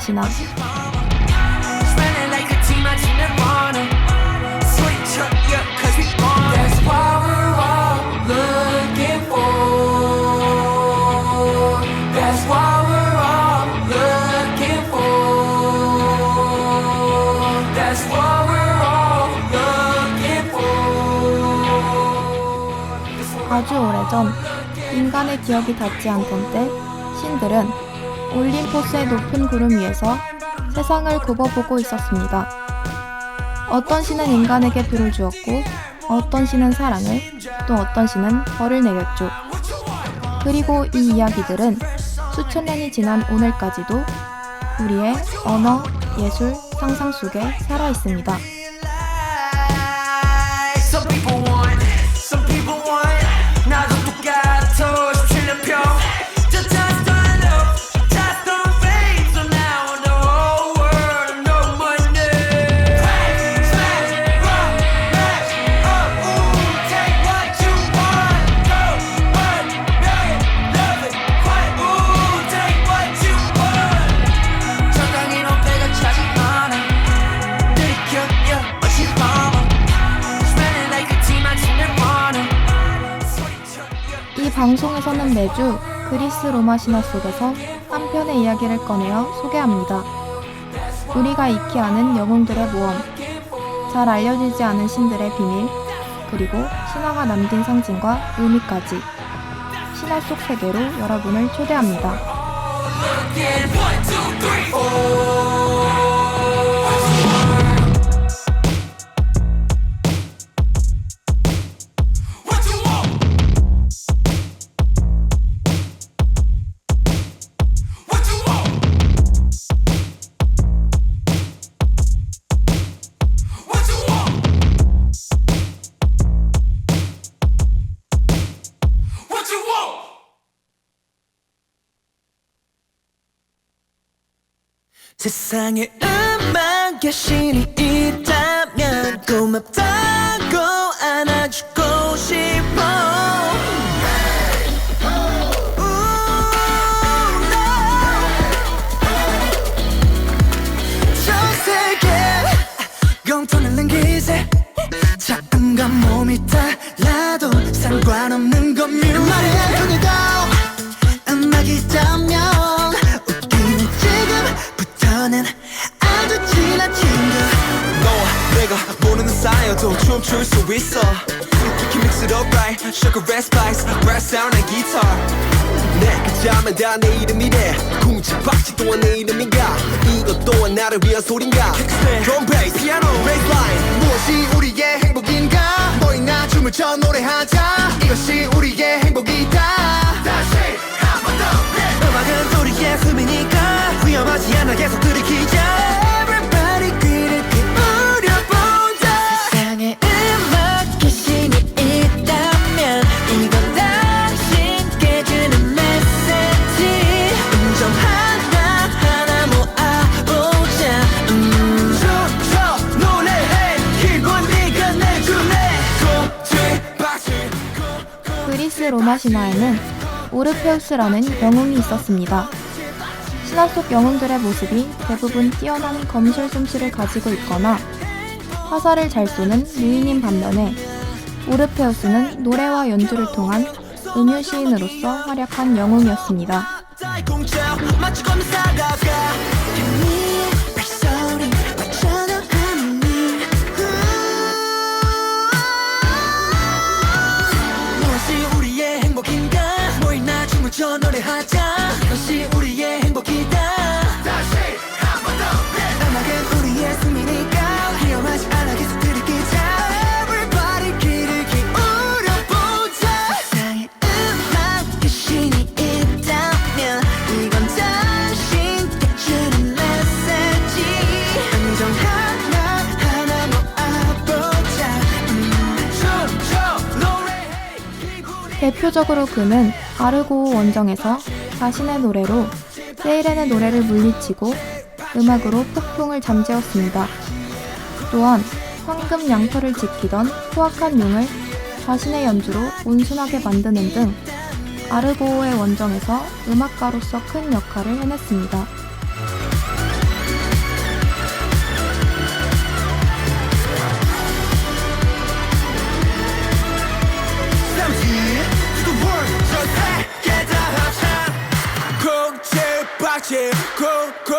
for. 아주 오래전 인간의 기억이 닿지 않던 때 신들은 올림포스의 높은 구름 위에서 세상을 굽어보고 있었습니다. 어떤 신은 인간에게 불을 주었고 어떤 신은 사랑을 또 어떤 신은 벌을 내렸죠. 그리고 이 이야기들은 수천 년이 지난 오늘까지도 우리의 언어, 예술, 상상 속에 살아 있습니다. 주 그리스 로마 신화 속에서 한 편의 이야기를 꺼내어 소개합니다. 우리가 익히 아는 영웅들의 모험, 잘 알려지지 않은 신들의 비밀, 그리고 신화가 남긴 상징과 의미까지 신화 속 세계로 여러분을 초대합니다. 세상에 음악 여신이 있다면 고맙다고 안아주고 싶어. 저 세계 영통을 남기세 작은가 몸이 달라도 상관없는 사이여도 춤출 수 있어. We can mix it up right. Sugar red spice. Brass sound and guitar. 내그 잠은 다내 이름이래. 궁지박지 또한 내 이름인가? 이것 또한 나를 위한 소린가? Drum bass piano bass line. 무엇이 우리의 행복인가? 너희나 춤을 춰 노래하자. 이것이 우리의 행복이다. 다시 한 번 더 음악은 우리의 숨이니까 위험하지 않아. 계속 들이키자 로마 신화에는 오르페우스라는 영웅이 있었습니다. 신화 속 영웅들의 모습이 대부분 뛰어난 검술 솜씨를 가지고 있거나 화살을 잘 쏘는 무인인 반면에 오르페우스는 노래와 연주를 통한 음유 시인으로서 활약한 영웅이었습니다. 대표적으로 그는 아르고 원정에서 자신의 노래로 세이렌의 노래를 물리치고 음악으로 폭풍을 잠재웠습니다. 또한 황금 양털을 지키던 후악한 용을 자신의 연주로 온순하게 만드는 등 아르고의 원정에서 음악가로서 큰 역할을 해냈습니다. yeah, go, go.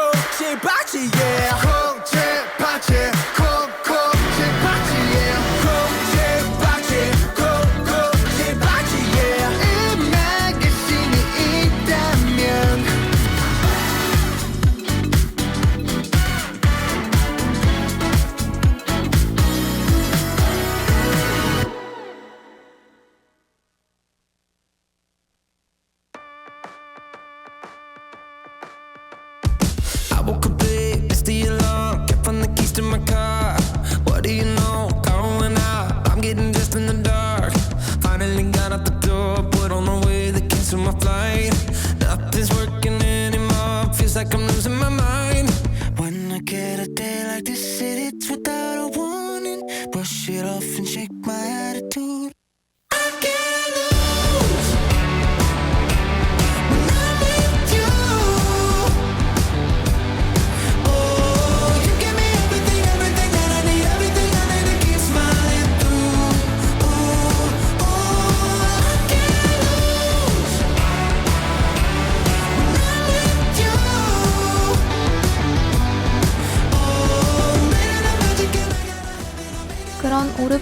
Like I'm losing my mind.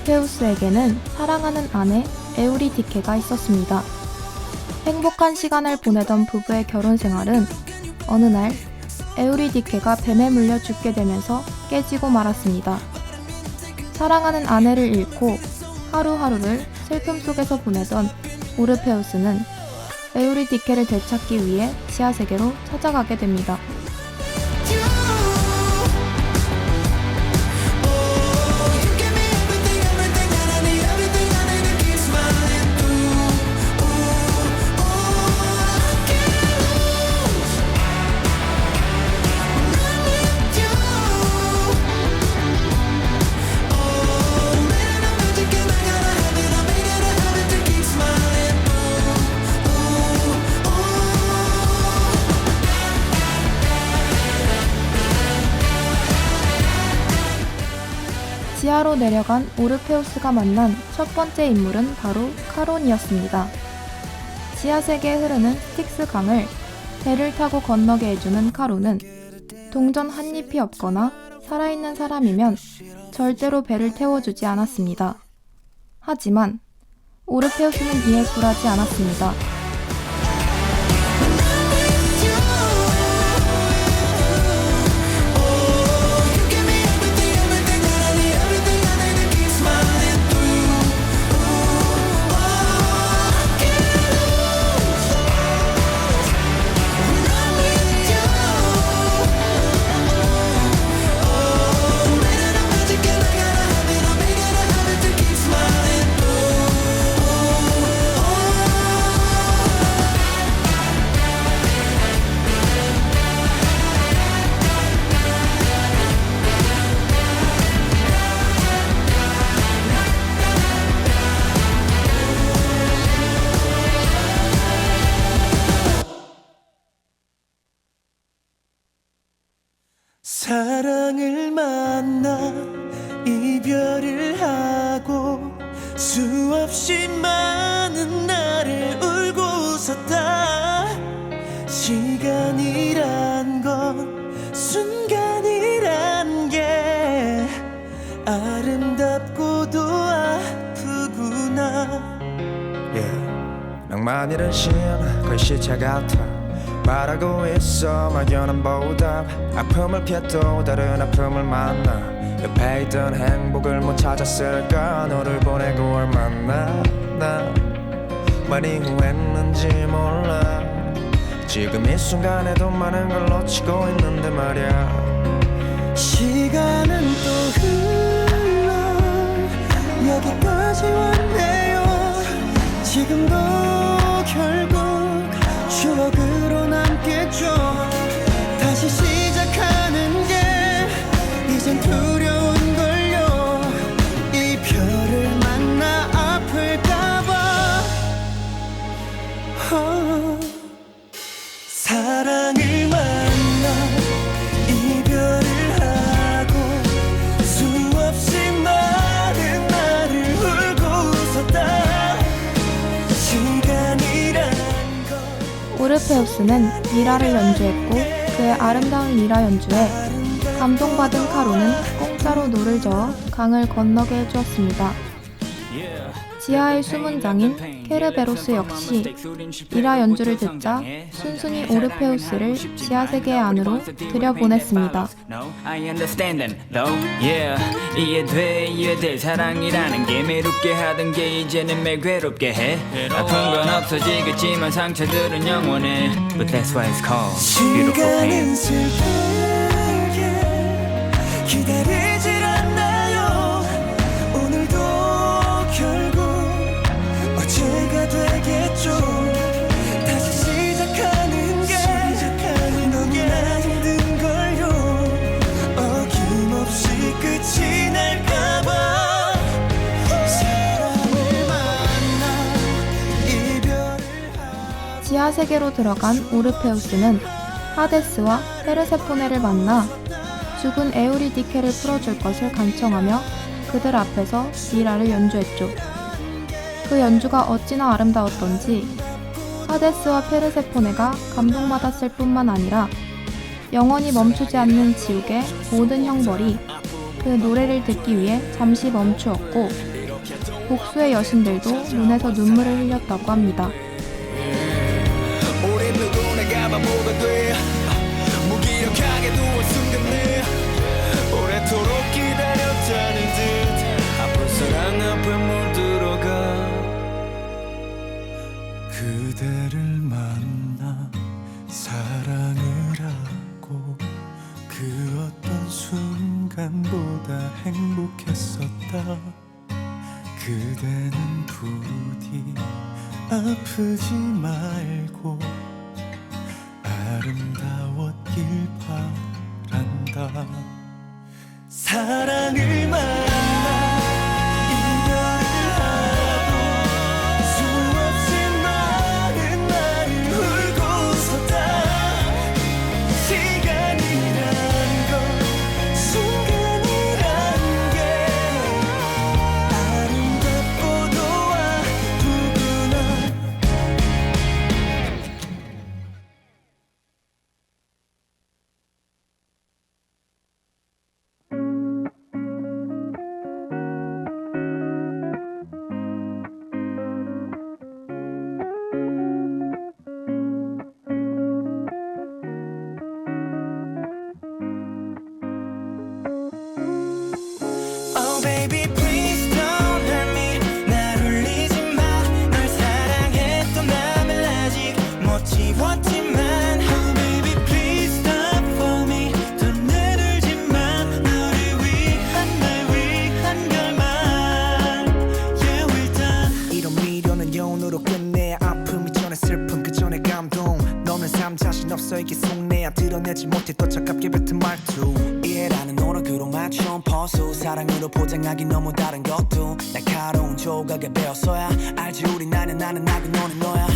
그런 오르페우스에게는 사랑하는 아내 에우리디케가 있었습니다. 행복한 시간을 보내던 부부의 결혼 생활은 어느 날 에우리디케가 뱀에 물려 죽게 되면서 깨지고 말았습니다. 사랑하는 아내를 잃고 하루하루를 슬픔 속에서 보내던 오르페우스는 에우리디케를 되찾기 위해 지하세계로 찾아가게 됩니다. 내려간 오르페우스가 만난 첫 번째 인물은 바로 카론이었습니다. 지하 세계에 흐르는 스틱스 강을 배를 타고 건너게 해주는 카론은 동전 한 잎이 없거나 살아있는 사람이면 절대로 배를 태워주지 않았습니다. 하지만 오르페우스는 이에 굴하지 않았습니다. 낭만이란 신 글씨체 같아 말하고 있어 막연한 보답. 아픔을 피해도 다른 아픔을 만나. 옆에 있던 행복을 못 찾았을까? 너를 보내고 얼마나? 나 많이 후회했는지 몰라. 지금 이 순간에도 많은 걸 놓치고 있는데 말야. 시간은 또 흘러. 여기까지 왔네요. 지금도 오르페우스는 미라를 연주했고 그의 아름다운 리라 연주에 감동받은 카로는 공짜로 노를 저어 강을 건너게 해주었습니다. 지하의 수문장인 케르베로스 역시 리라 연주를 듣자 순순히 오르페우스를 지하 세계 안으로 들여보냈습니다. No, I understand them, though. Yeah, 이해돼, 이해될 사랑이라는 게 매롭게 하던 게 이제는 매 괴롭게 해. 아픈 건 없어지겠지만 상처들은 영원해. But that's why it's called beautiful pain. 슬프게 기다리 세계로 들어간 오르페우스는 하데스와 페르세포네를 만나 죽은 에우리디케를 풀어줄 것을 간청하며 그들 앞에서 리라를 연주했죠. 그 연주가 어찌나 아름다웠던지 하데스와 페르세포네가 감동받았을 뿐만 아니라 영원히 멈추지 않는 지옥의 모든 형벌이 그 노래를 듣기 위해 잠시 멈추었고 복수의 여신들도 눈에서 눈물을 흘렸다고 합니다. 삶 자신 없어 이게 속내야 드러내지 못해 또 차갑게 뱉은 말투. 이해라는 오락으로 맞춘 퍼수. 사랑으로 포장하기 너무 다른 것도 날카로운 조각에 배웠어야. 알지 우리 나는 나는 나고 너는 너야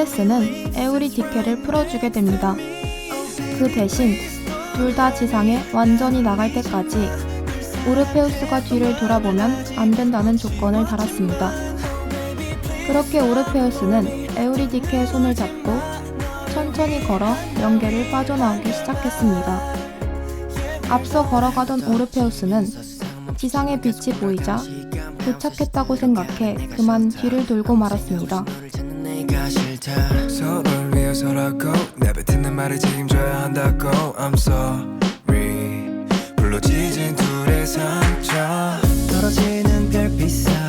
하데스는 에우리디케를 풀어주게 됩니다. 그 대신 둘 다 지상에 완전히 나갈 때까지 오르페우스가 뒤를 돌아보면 안 된다는 조건을 달았습니다. 그렇게 오르페우스는 에우리디케의 손을 잡고 천천히 걸어 연계를 빠져나오기 시작했습니다. 앞서 걸어가던 오르페우스는 지상의 빛이 보이자 도착했다고 생각해 그만 뒤를 돌고 말았습니다. 서로를 위해서라고 내뱉는 말을 책임져야 한다고. I'm sorry. 찢은 둘의 상처. 떨어지는 별빛 사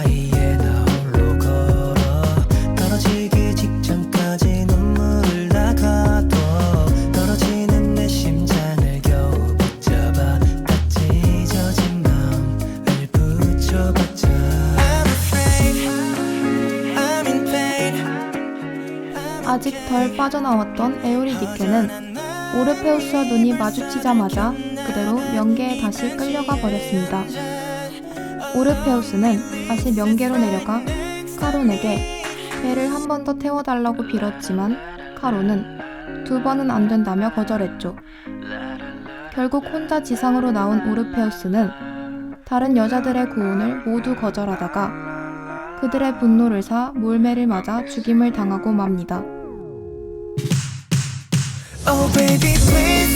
빠져나왔던 에우리디케는 오르페우스와 눈이 마주치자마자 그대로 명계에 다시 끌려가 버렸습니다. 오르페우스는 다시 명계로 내려가 카론에게 배를 한 번 더 태워달라고 빌었지만 카론은 두 번은 안 된다며 거절했죠. 결국 혼자 지상으로 나온 오르페우스는 다른 여자들의 구원을 모두 거절하다가 그들의 분노를 사 몰매를 맞아 죽임을 당하고 맙니다. Oh baby please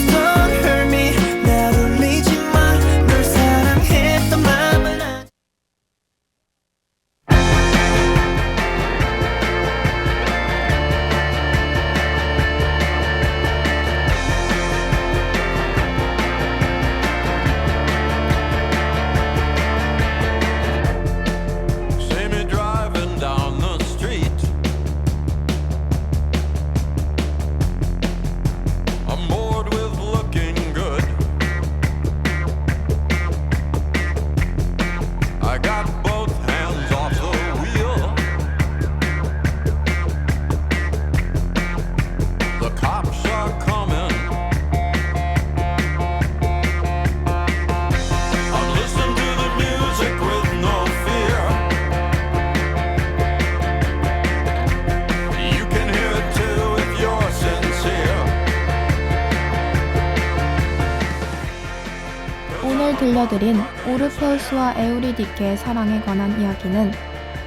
오늘 들려드린 오르페우스와 에우리디케의 사랑에 관한 이야기는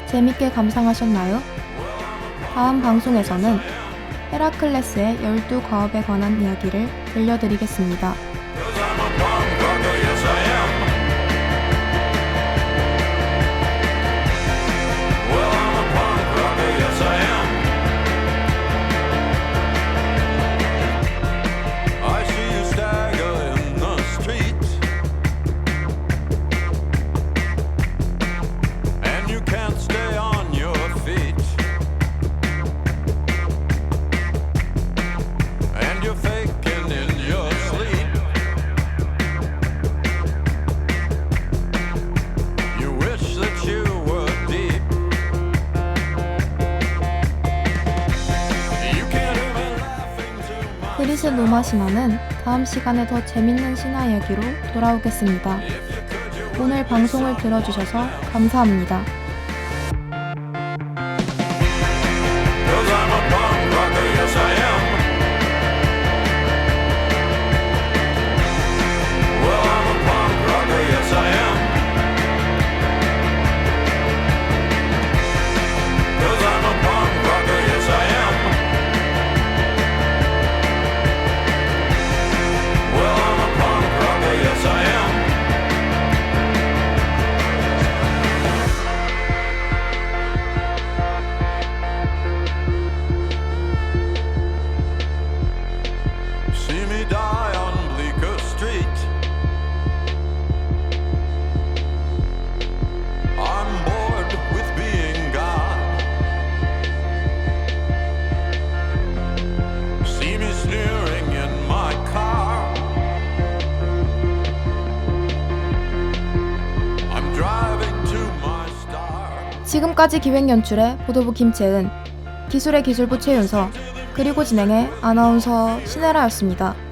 재밌게 감상하셨나요? 다음 방송에서는 헤라클레스의 12과업에 관한 이야기를 들려드리겠습니다. 로마 신화는 다음 시간에 더 재밌는 신화 이야기로 돌아오겠습니다. 오늘 방송을 들어주셔서 감사합니다. 지금까지 기획 연출의 보도부 김채은, 기술의 기술부 최윤서, 그리고 진행의 아나운서 신혜라였습니다.